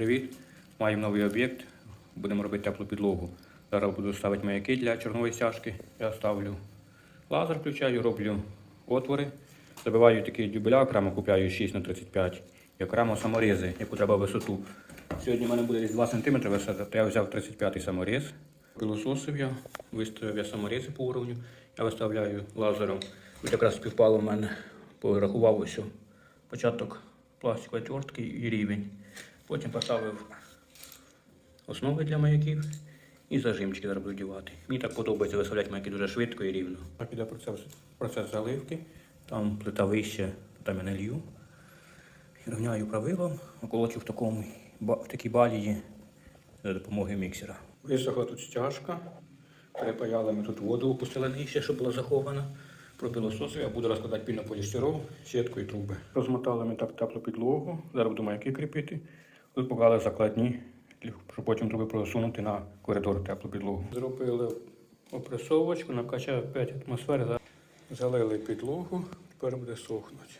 Привіт! Маємо новий об'єкт. Будемо робити теплу підлогу. Зараз буду ставити маяки для чорнової стяжки. Я ставлю лазер, включаю, роблю отвори. Забиваю такий дюбеля, окремо купляю 6 на 35 і окремо саморізи, яку треба висоту. Сьогодні в мене буде десь 2 см висота, то я взяв 35 саморіз. Пилососив я, виставив я саморізи по уровню. Я виставляю лазером. Тут якраз співпало в мене, порахував ось початок пластикової твортки і рівень. Потім поставив основи для маяків і зажимчики зараз буду дівати. Мені так подобається виставляти маяки дуже швидко і рівно. Так іде процес, процес заливки. Там плита вище, там я не лью. Рівняю правилом, околочу в, такому, в такій балії за допомогою міксера. Висохла тут стяжка. Перепаяли ми тут воду, опустили нижче, щоб була захована. Пропилососив, я буду розкладати пінополістирол, сітку і труби. Розмотали ми так теплу підлогу. Зараз буду маяки кріпити. Тут поклали закладні, щоб потім труби просунути на коридор теплу підлогу. Зробили опресовочку, накачав 5 атмосфер. Залили підлогу, тепер буде сохнути.